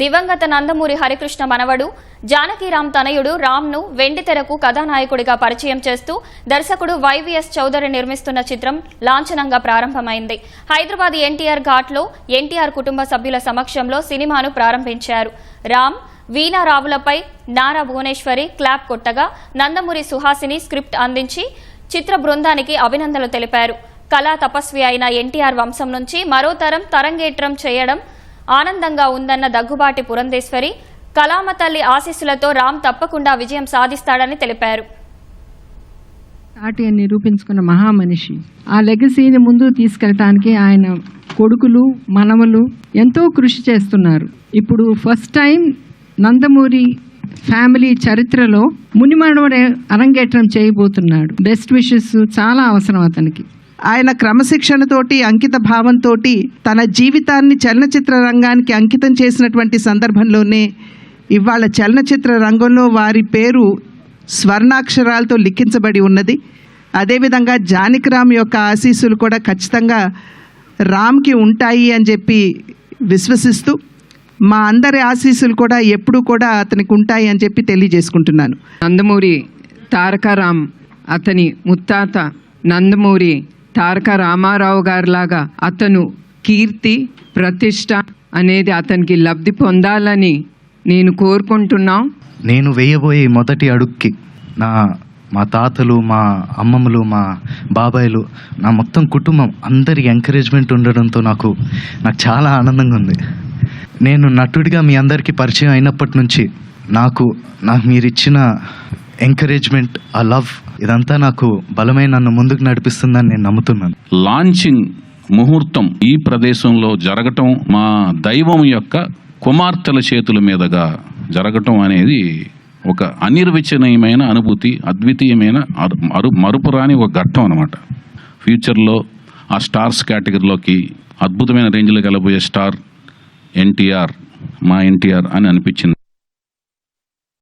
దివంగత నందమూరి హరికృష్ణ మనవడు జానకీరామ్ తనయుడు రామ్ను వెండితెరకు కథానాయకుడిగా పరిచయం చేస్తూ దర్శకుడు వైవీఎస్ చౌదరి నిర్మిస్తున్న చిత్రం లాంఛనంగా ప్రారంభమైంది. హైదరాబాద్ ఎన్టీఆర్ ఘాట్లో ఎన్టీఆర్ కుటుంబ సభ్యుల సమక్షంలో సినిమాను ప్రారంభించారు. రామ్ వీణారావులపై నారా భువనేశ్వరి క్లాప్ కొట్టగా నందమూరి సుహాసిని స్క్రిప్ట్ అందించి చిత్ర బృందానికి అభినందనలు తెలిపారు. కళా తపస్వి అయిన ఎన్టీఆర్ వంశం నుంచి మరో తరం తరంగేట్రం చేయడం ఆనందంగా ఉందన్న దగ్గుబాటి పురంధేశ్వరి కలామ తల్లి ఆశీస్సులతో రామ్ తప్పకుండా విజయం సాధిస్తాడని తెలిపారు. సాటి అని నిరూపించుకున్న మహామనిషి ఆ లెగసీని ముందుకు తీసుకెళ్ళటానికి ఆయన కొడుకులు మనవలు ఎంతో కృషి చేస్తున్నారు. ఇప్పుడు ఫస్ట్ టైం నందమూరి ఫ్యామిలీ చరిత్రలో మునిమనవడే అరంగేట్రం చేయబోతున్నాడు. బెస్ట్ విషెస్ చాలా అవసరం అతనికి. ఆయన క్రమశిక్షణతోటి అంకిత భావంతో తన జీవితాన్ని చలనచిత్ర రంగానికి అంకితం చేసినటువంటి సందర్భంలోనే ఇవాళ చలనచిత్ర రంగంలో వారి పేరు స్వర్ణాక్షరాలతో లిఖించబడి ఉన్నది. అదేవిధంగా జానికరామ్ యొక్క ఆశీస్సులు కూడా ఖచ్చితంగా రామ్కి ఉంటాయి అని చెప్పి విశ్వసిస్తూ మా అందరి ఆశీస్సులు కూడా ఎప్పుడూ కూడా అతనికి ఉంటాయి అని చెప్పి తెలియజేసుకుంటున్నాను. నందమూరి తారకారాం అతని ముత్తాత నందమూరి తారక రామారావు గారిలాగా అతను కీర్తి ప్రతిష్ట అనేది అతనికి లబ్ధి పొందాలని నేను కోరుకుంటున్నాం. నేను వేయబోయే మొదటి అడుక్కి నా మా తాతలు మా అమ్మమ్మలు మా బాబాయిలు నా మొత్తం కుటుంబం అందరి ఎంకరేజ్మెంట్ ఉండడంతో నాకు నాకు చాలా ఆనందంగా ఉంది. నేను నటుడిగా మీ అందరికీ పరిచయం అయినప్పటి నుంచి నాకు నాకు మీరు ఇచ్చిన ఎంకరేజ్మెంట్ ఆ లవ్ ఇదంతా నాకు బలమైన నన్ను ముందుకు నడిపిస్తుందని నేను నమ్ముతున్నాను. లాంచింగ్ ముహూర్తం ఈ ప్రదేశంలో జరగటం మా దైవం యొక్క కుమార్తెల చేతుల మీదుగా జరగటం అనేది ఒక అనిర్వచనీయమైన అనుభూతి అద్వితీయమైన అరు- మరు మరుపురాని ఒక ఘట్టం అనమాట ఫ్యూచర్లో ఆ స్టార్స్ కేటగిరీలోకి అద్భుతమైన రేంజ్లో కలబోయే స్టార్ ఎన్టీఆర్ మా ఎన్టీఆర్ అని అనిపించింది.